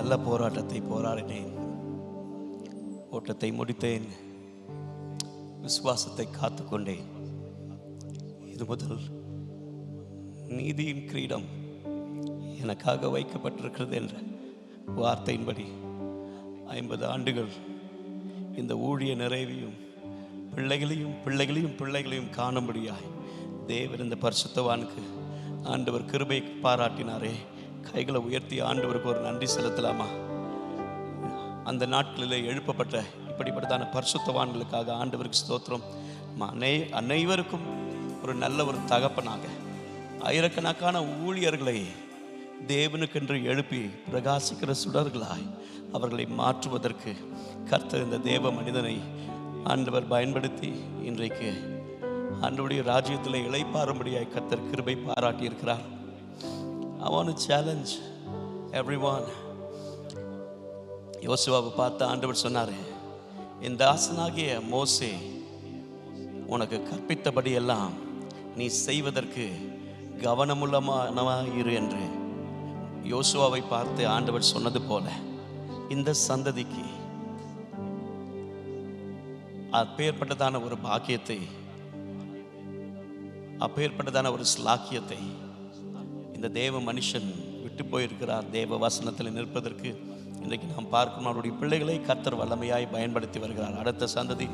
நல்ல போராட்டத்தை போராடினேன். ஓட்டத்தை முடித்தேன். விசுவாசத்தை காத்துக்கொண்டேன். இது முதல் நீதியின் கிரீடம் எனக்காக வைக்கப்பட்டிருக்கிறது என்ற வார்த்தையின்படி ஐம்பது ஆண்டுகள் இந்த ஊழிய நிறைவையும் பிள்ளைகளையும் பிள்ளைகளையும் பிள்ளைகளையும் காணும்படியாய் தேவர் இந்த பரிசுத்தவானுக்கு ஆண்டவர் கிருபை பாராட்டினாரே. கைகளை உயர்த்தி ஆண்டவருக்கு ஒரு நன்றி செலுத்தலாமா? அந்த நாட்களில் எழுப்பப்பட்ட இப்படிப்பட்டதான பரிசுத்தவான்களுக்காக ஆண்டவருக்கு ஸ்தோத்திரம். அனை அனைவருக்கும் ஒரு நல்ல ஒரு தகப்பனாக ஆயிரக்கணக்கான ஊழியர்களை தேவனுக்கென்று எழுப்பி பிரகாசிக்கிற சுடர்களாய் அவர்களை மாற்றுவதற்கு கர்த்தர் இந்த தேவ மனிதனை ஆண்டவர் பயன்படுத்தி இன்றைக்கு ஆண்டவருடைய ராஜ்யத்தில் இழைப்பாரும்படியாய் கர்த்தர் கிருபை பாராட்டியிருக்கிறார். I want want to challenge யோசுவாவை பார்த்து ஆண்டவர் சொன்னார் என் தாசனாகிய மோசே உனக்கு கற்பித்தபடியெல்லாம் நீ செய்வதற்கு கவனமுள்ளமானவா இரு என்று. யோசுவாவை பார்த்து ஆண்டவர் சொன்னது போல இந்த சந்ததிக்கு அப்பேற்பட்டதான ஒரு பாக்கியத்தை அப்பேற்பட்டதான ஒரு ஸ்லாக்கியத்தை இந்த தேவ மனுஷன் விட்டு போயிருக்கிறார். தேவ வசனத்தில் நிற்பதற்கு இன்றைக்கு நாம் பார்க்கும் அவருடைய பிள்ளைகளை கத்தர் வல்லமையாய் பயன்படுத்தி வருகிறார். அடுத்த சந்ததி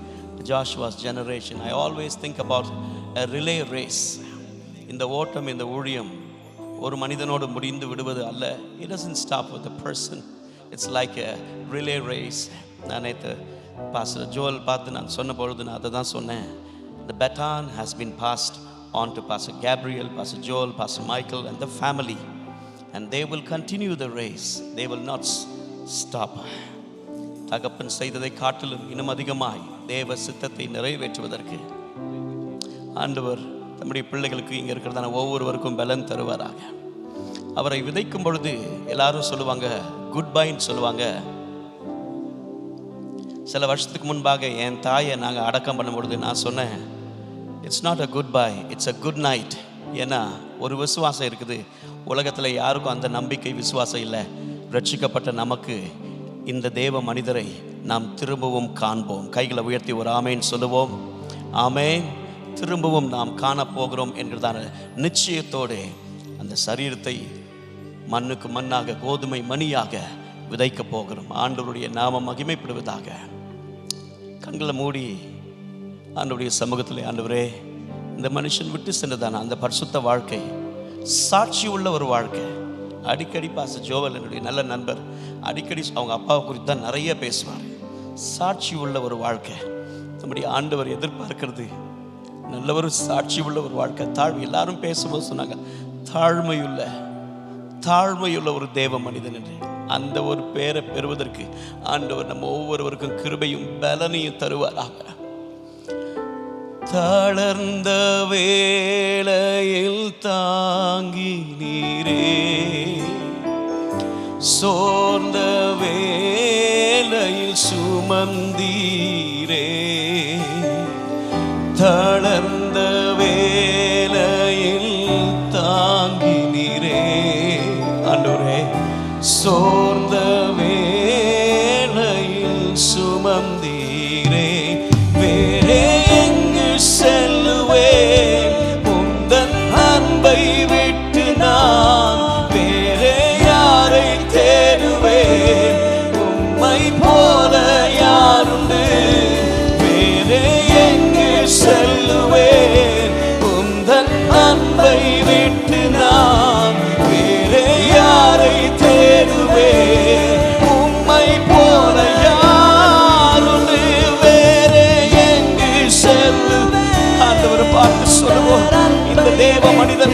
Joshua's generation I always think about relay race இந்த ஓட்டம் இந்த ஊழியம் ஒரு மனிதனோடு முடிந்து விடுவது அல்ல. It doesn't stop with person it's like a relay race நான் நேற்று பாஸ்டர் ஜோல் பார்த்து நான் சொன்ன பொழுது நான் அதை தான் சொன்னேன். The baton has been passed on to Pastor Gabriel, Pastor Joel, Pastor Michael, and the family. And they will continue the race. They will not stop. தகப்பன் செய்ததை காட்டிலும் இன்னும் அதிகமாய் தேவ சித்தத்தை நிறைவேற்றுவதற்கு ஆண்டவர் தம்முடைய பிள்ளைகளுக்கு இங்கே இருக்கிறதான ஒவ்வொருவருக்கும் பலன் தருவாராக அவரை விதைக்கும் பொழுது எல்லாரும் சொல்லுவாங்க குட் பைன்னு சொல்லுவாங்க சில வருஷத்துக்கு முன்பாக என் தாயை நாங்கள் அடக்கம் பண்ணும் பொழுது நான் சொன்னேன் it's not a good bye it's a good night ஏன்னா ஒரு விசுவாசம் இருக்குது. உலகத்தில் யாருக்கும் அந்த நம்பிக்கை விசுவாசம் இல்லை. ரட்சிக்கப்பட்ட நமக்கு இந்த தேவ மனிதரை நாம் திரும்பவும் காண்போம். கைகளை உயர்த்தி ஒரு ஆமைன்னு சொல்லுவோம். ஆமேன். திரும்பவும் நாம் காணப்போகிறோம் என்கிறதான நிச்சயத்தோடு அந்த சரீரத்தை மண்ணுக்கு மண்ணாக கோதுமை மணியாக விதைக்க போகிறோம். ஆண்டவருடைய நாமம் மகிமைப்படுவதாக. கண்களை மூடி ஆண்டவருடைய சமூகத்தில் ஆண்டவரே இந்த மனுஷன் விட்டு சென்றதான? அந்த பரிசுத்த வாழ்க்கை சாட்சி உள்ள ஒரு வாழ்க்கை. அடிக்கடி பாச ஜோவல் என்னுடைய நல்ல நண்பர் அடிக்கடி அவங்க அப்பாவை குறித்து தான் நிறைய பேசுவார். சாட்சி உள்ள ஒரு வாழ்க்கை. நம்முடைய ஆண்டவர் எதிர்பார்க்கிறது நல்ல ஒரு சாட்சி உள்ள ஒரு வாழ்க்கை. தாழ்வு எல்லாரும் பேசும்போது சொன்னாங்க தாழ்மையுள்ள தாழ்மையுள்ள ஒரு தேவ மனிதன் என்று. அந்த ஒரு பேரை பெறுவதற்கு ஆண்டவர் நம்ம ஒவ்வொருவருக்கும் கிருபையும் பலனையும் தருவாராக. தளர்ந்த வேளையில் தாங்கி நீரே. சோர்ந்த வேளையில் சுமந்தீரே. தளர்ந்த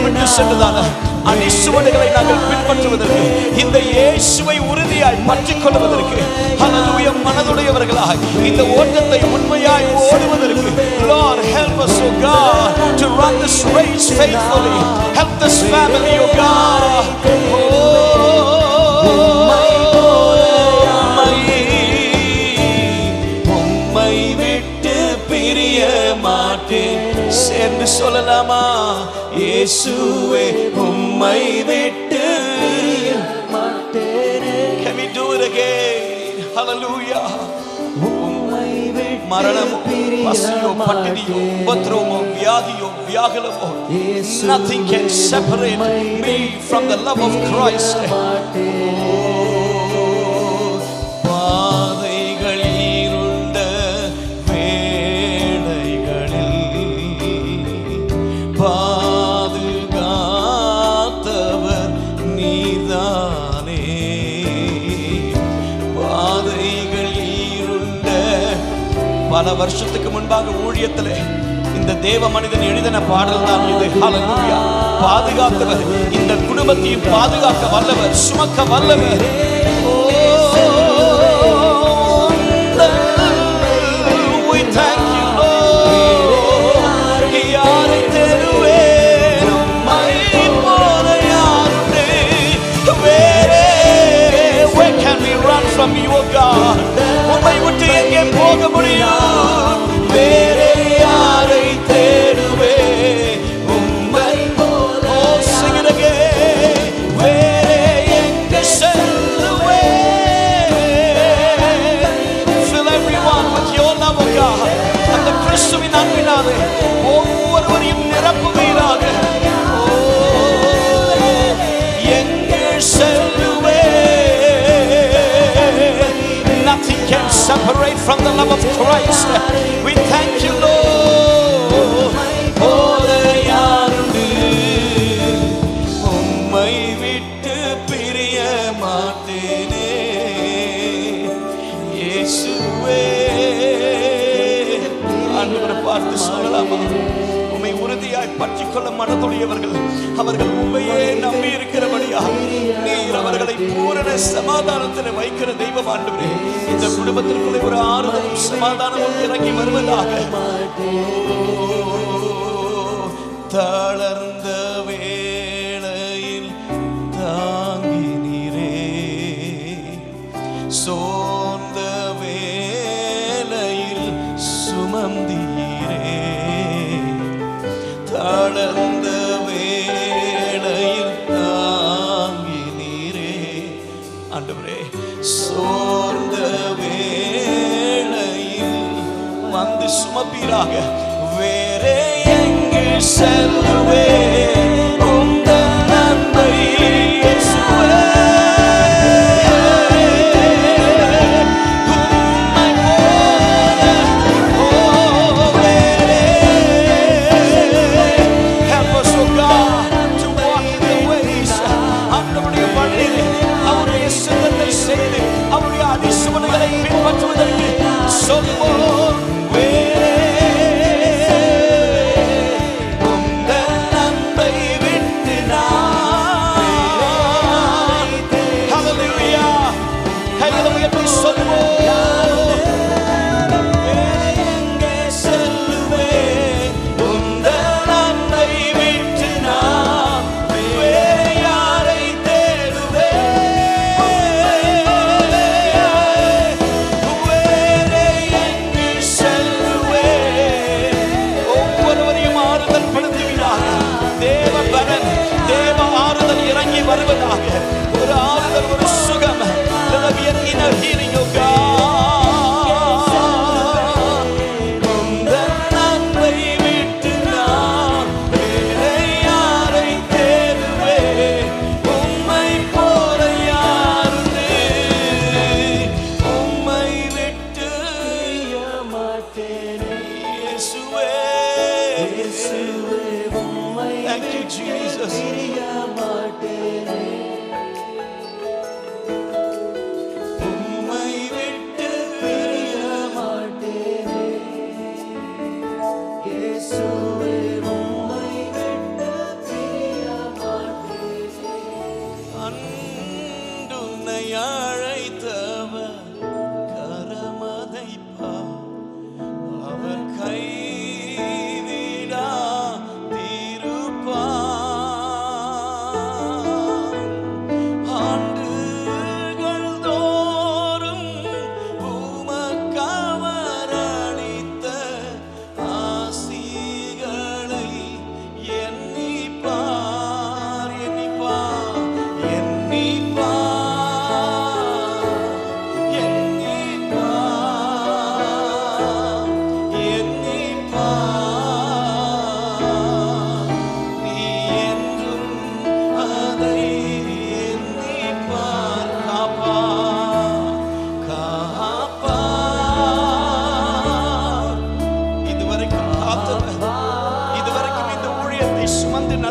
மனிதன் விட்டு சென்றதான அடிசுவடுகளை நாங்கள் பின்பற்றுவதற்கு இந்த இயேசுவை உறுதியாய் பற்றிக் கொள்வதற்கு ஹalleluya மனதுடையவர்களாய் இந்த ஓட்டத்தை உண்மையாய் ஓடுவதற்கு Lord help us oh God to run this race faithfully. Help this family oh God. உம்மை விட்டு பிரிய மாட்டேன். சேர்ந்து சொல்லலாமா? Can we do it again? Hallelujah. மரணமோ பசியோ பட்டினியோ உபத்திரவமோ வியாதியோ வியாகுலமோ nothing can separate me from the love of Christ. வருஷத்துக்கு முன்பாக ஊழியத்தில் இந்த தேவ மனிதன் எழுதின பாடல் தான் இது ஹalleluya பாதுகாத்தவர் இந்த குடும்பத்தையும் பாதுகாக்க வல்லவர் சுமக்க வல்லவர் oh, We you, Lord. யாரை தேடுவேன் உம்மை போல யாருண்டு? from you, O God? உம்மை விட்டு எங்கே போக முடியும் separate from the love of Christ. We thank you, Lord. போல உம்மை விட்டு பிரிய மாட்டேனே இயேசுவே ஆண்டவரை பார்த்து சொல்லலாமா உம்மை உறுதியாய் பற்றிக்கொள்ள மனதுடையவர்கள் அவர்கள் உண்மையே நம்பி இருக்கிறபடியா நீர் அவர்களை பூரண சமாதானத்தில் வைக்கிற தெய்வம் ஆண்டவரே. இந்த குடும்பத்திற்குள்ளே ஒரு ஆறுதலும் சமாதானமும் இறங்கி வருவதாக. தளர்ந்த Mira.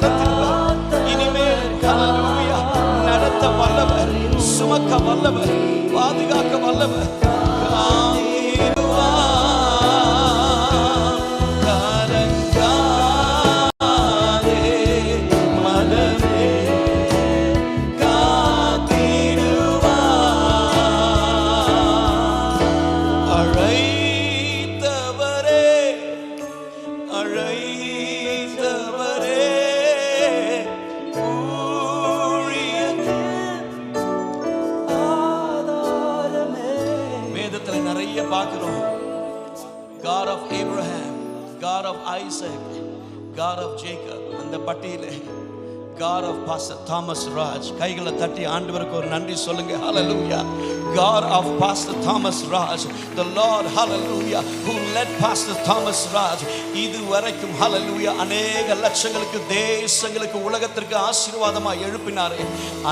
நடத்துகிறார் இனிமேல் நடத்த வல்லவர் சுமக்க வல்லவர் பாதுகாக்க வல்லவர். God of Jacob அந்த பட்டியலே. God of Pastor Thomas Raj. கைகளை தட்டி ஆண்டவருக்கு ஒரு நன்றி சொல்லுங்க. Hallelujah. God of Pastor Thomas Raj. The Lord hallelujah who led Pastor Thomas Raj. இது வரைக்கும் hallelujah அநேக லட்சங்களுக்கு தேசங்களுக்கு உலகத்திற்கு ஆசீர்வாதமாக எழுப்பினாரே.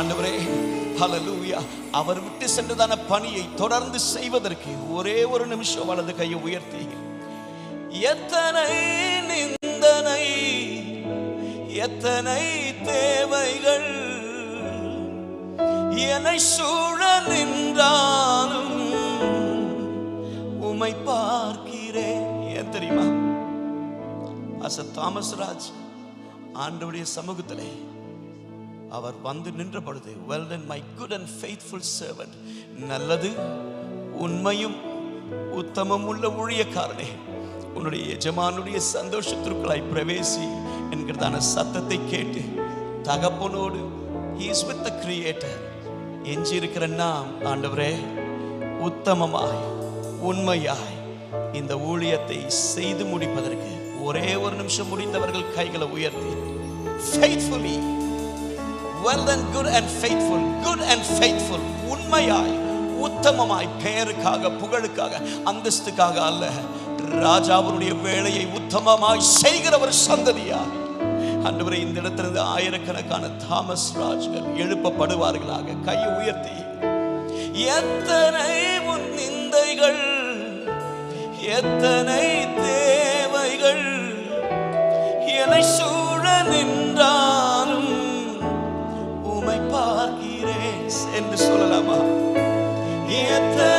ஆண்டவரே ஹalleluya அவர் விட்டு சென்றதான பணியை தொடர்ந்து செய்வதற்கு ஒரே ஒரு நிமிஷம் வலது கையை உயர்த்தி. எத்தனை நிந்தனை எத்தனை தேவைகள் என்னை சூழ நின்றாலும் உமை பார்க்கிறேன். ஏன் தெரியுமா? அச தாமஸ் ராஜ் ஆண்டவுடைய சமூகத்திலே அவர் வந்து நின்ற பொழுது well done my good and faithful servant நல்லது உண்மையும் உத்தமம் உள்ள ஊழியக்காரனே. உன்னுடைய எஜமானுடைய சந்தோஷத்திற்குள்ளாய் பிரவேசி என்கிறதான சத்தத்தை கேட்டு தகப்பனோடு இஸ் வித் த கிரியேட்டர் எஞ்சி இருக்கிற நாம் ஆண்டவரே உத்தமமாய் உண்மையாய் இந்த ஊழியத்தை செய்து முடிப்பதற்கு ஒரே ஒரு நிமிஷம் முடிந்தவர்கள் கைகளை உயர்த்தி faithfully well and good and faithful good and faithful உண்மையாய் உத்தமமாய் பெயருக்காக புகழுக்காக அந்தஸ்துக்காக அல்ல. ராஜாவுடைய வேலையை உத்தமமாய் செய்கிறவர் சந்ததியா? அன்றுவரை இந்த இடத்திலிருந்து ஆயிரக்கணக்கான தாமஸ் ராஜ்கள் எழுப்பப்படுவார்களாக கையை உயர்த்தி. எத்தனை உன் நிந்தைகள் எத்தனை தேவைகள் என்னை சூழ நின்றாலும் உமை பார்க்கிறேன் என்று சொல்லலாமா? எத்தனை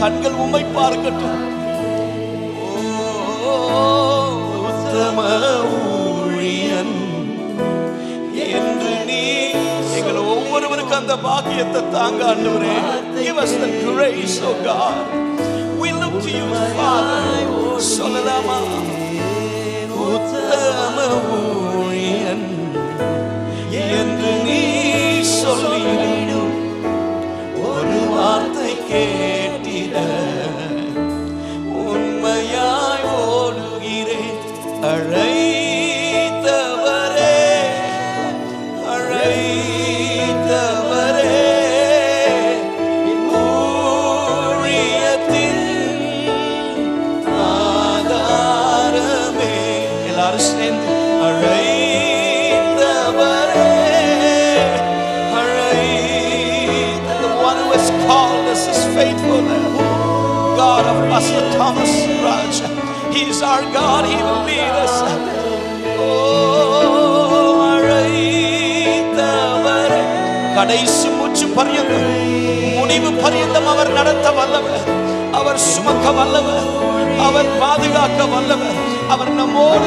கண்கள் உம்மை பார்க்கட்டும். உத்தம ஊழியன். என்று நீ எங்கள் ஒவ்வொருவருக்கும் அந்த பாக்கியத்தை தாங்க ஆண்டவரே give us the grace oh God. We look to you Father. எல்லாரும் சேர்ந்து அழைத்தவரே the one who has called us is faithful God of Pastor Thomas Raj He is our God He will lead us. Oh, அழைத்தவரே கடைசி மூச்சு பரியந்தம். முடிவு பரியந்தம் அவர் நடத்த வல்லவர். அவர் சுமக்க வல்லவர். அவர் பாதுகாக்க வல்லவர். அவர் நம்மோடு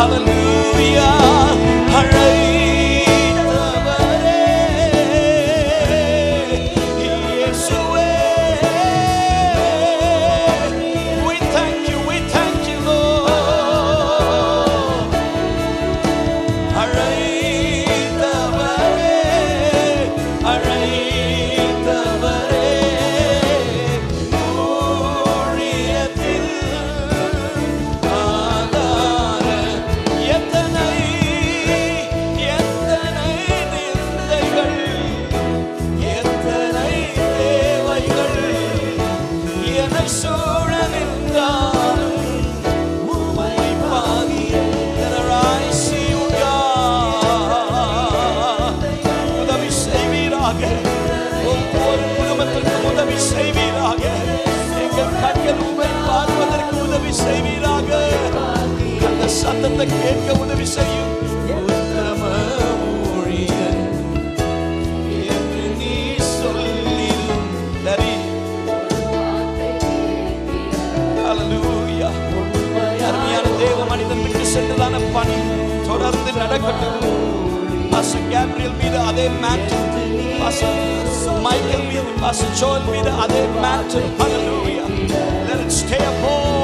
Hallelujah. அழைத்தவரே கேட்க உதவி செய்யும் உத்தம ஊழியன் என்று நீ சொல்லிடும் நரி அருமையான தேவ மனிதன் விட்டு சென்றதான பணி தொடர்ந்து நடக்கட்டும் பாஸ்டர் கேப்ரியல் மீது அதே மேட்டர் மைக்கேல் மீது பாஸ்டர் ஜோல் மீது அதே matter Hallelujah. Let it stay upon